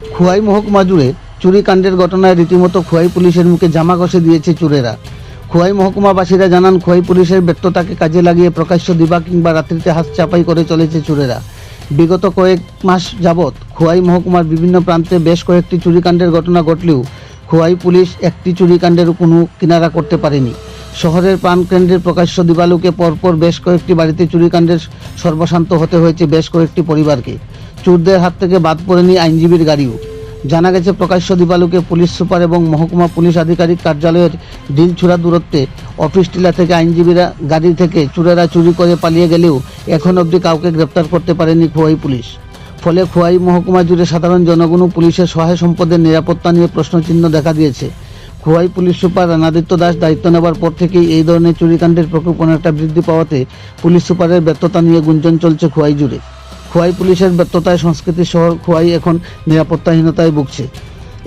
খোয়াই মহকুমা জুড়ে চুরিকাণ্ডের ঘটনায় রীতিমতো খোয়াই পুলিশের মুখে জামা কষে দিয়েছে চোরেরা। খোয়াই মহকুমাবাসীরা জানান, খোয়াই পুলিশের ব্যর্থতাকে কাজে লাগিয়ে প্রকাশ্য দিবা কিংবা রাত্রিতে হাত চাপাই করে চলেছে চোরেরা। বিগত কয়েক মাস যাবৎ খোয়াই মহকুমার বিভিন্ন প্রান্তে বেশ কয়েকটি চুরিকাণ্ডের ঘটনা ঘটলেও খোয়াই পুলিশ একটি চুরিকাণ্ডের কোনো কিনারা করতে পারেনি। শহরের প্রাণকেন্দ্রের প্রকাশ্য দিবালুকে পরপর বেশ কয়েকটি বাড়িতে চুরিকাণ্ডের সর্বশান্ত হতে হয়েছে বেশ কয়েকটি পরিবারকে। চোরদের হাত থেকে বাদ পড়েনি আইনজীবীর গাড়িও। জানা গেছে, প্রকাশ্য দিবালুকে পুলিশ সুপার এবং মহকুমা পুলিশ আধিকারিক কার্যালয়ের ঢিলছুড়া দূরত্বে অফিস টিলা থেকে আইনজীবীরা গাড়ি থেকে চোরেরা চুরি করে পালিয়ে গেলেও এখন অবধি কাউকে গ্রেপ্তার করতে পারেনি খোয়াই পুলিশ। ফলে খোয়াই মহকুমা জুড়ে সাধারণ জনগণ ও পুলিশের সহায় সম্পদের নিরাপত্তা নিয়ে প্রশ্নচিহ্ন দেখা দিয়েছে। খোয়াই পুলিশ সুপার রানাদিত্য দাস দায়িত্ব নেবার পর থেকেই এই ধরনের চুরিকাণ্ডের প্রকোপ অনেকটা বৃদ্ধি পাওয়াতে পুলিশ সুপারের ব্যর্থতা নিয়ে গুঞ্জন চলছে খোয়াই জুড়ে। খোয়াই পুলিশের ব্যর্থতায় সংস্কৃতি শহর খোয়াই এখন নিরাপত্তাহীনতায় ভুগছে।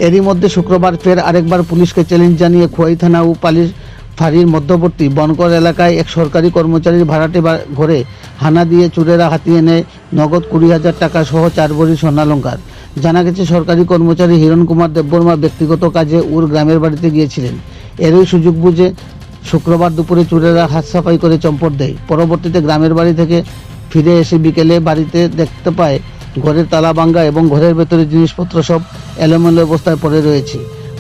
এরই মধ্যে শুক্রবার ফের আরেকবার পুলিশকে চ্যালেঞ্জ জানিয়ে খোয়াই থানা ও পালিশ ফাঁড়ির মধ্যবর্তী বনকর এলাকায় এক সরকারি কর্মচারীর ভাড়াটে ঘরে হানা দিয়ে চোরেরা হাতিয়ে নেয় নগদ কুড়ি হাজার টাকা সহ চার ভরি স্বর্ণালঙ্কার। জানা গেছে, সরকারি কর্মচারী হিরণ কুমার দেববর্মা ব্যক্তিগত কাজে ওর গ্রামের বাড়িতে গিয়েছিলেন। এরই সুযোগ বুঝে শুক্রবার দুপুরে চোরেরা হাত সাফাই করে চম্পট দেয়। পরবর্তীতে গ্রামের বাড়ি থেকে ফিরে এসে বিকেলে বাড়িতে দেখতে পায়, ঘরের তালা ভাঙ্গা এবং ঘরের ভেতরে জিনিসপত্র সব এলোমেলো অবস্থায় পড়ে রয়েছে।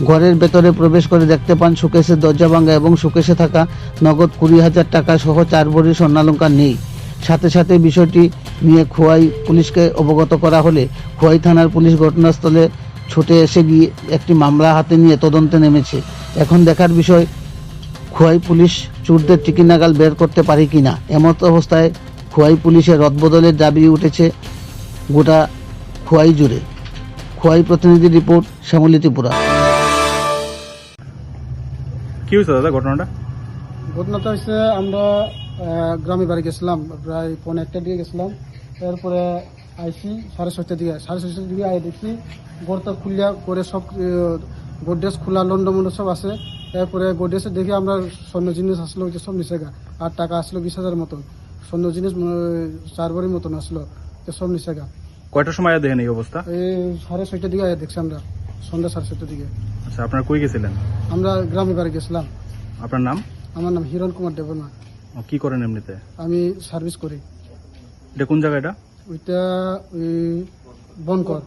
ঘরের ভেতরে প্রবেশ করে দেখতে পান, সুকেশের দরজা ভাঙ্গা এবং সুকেশে থাকা নগদ কুড়ি হাজার টাকা সহ চার ভরি স্বর্ণালঙ্কার নেই। সাথে সাথে বিষয়টি নিয়ে খোয়াই পুলিশকে অবগত করা হলে খোয়াই থানার পুলিশ ঘটনাস্থলে ছুটে এসে গিয়ে একটি মামলা হাতে নিয়ে তদন্তে নেমেছে। এখন দেখার বিষয়, খোয়াই পুলিশ চোরদের টিকি নাগাল বের করতে পারে কিনা? এমত অবস্থায় খোয়াই পুলিশের রদবদলের দাবি উঠেছে গোটা খোয়াই জুড়ে। খোয়াই প্রতিনিধি রিপোর্ট শ্যামলী ত্রিপুরা কি হয়েছে দাদা ঘটনাটা? ঘটনাটা হচ্ছে আমরা গ্রামে বাড়ি গেছিলাম প্রায় পৌনে একটা দিকে গেছিলাম। তারপরে আইসি সাড়ে ছয়টার দিকে সাড়ে ছয়টার দিকে আই দেখি গড়টা খুলিয়া করে সব গোড্রেজ খোলা লন্ড মন্ড সব আছে। তারপরে গোড্রেজে দেখি আমরা স্বর্ণ জিনিস আসলো যে সব নিচে আর টাকা আসলো বিশ হাজার মতন স্বর্ণ জিনিস উম, চার মতন আসলো। সব নিচে গা। কয়টার সময় দেখেন এই অবস্থা? এই সাড়ে ছয়টার দিকে আয়া দেখছি আমরা। সন্ধ্যা সাড়ে ছয়টার দিকে। আচ্ছা আপনারা কই গেছিলেন? আমরা গ্রামে বাড়ি গেছিলাম। আপনার নাম? আমার নাম হিরণ কুমার ও, কি করেন এমনিতে? আমি সার্ভিস করি। এটা কোন জায়গা এটা? ওইটা ওই বনকর।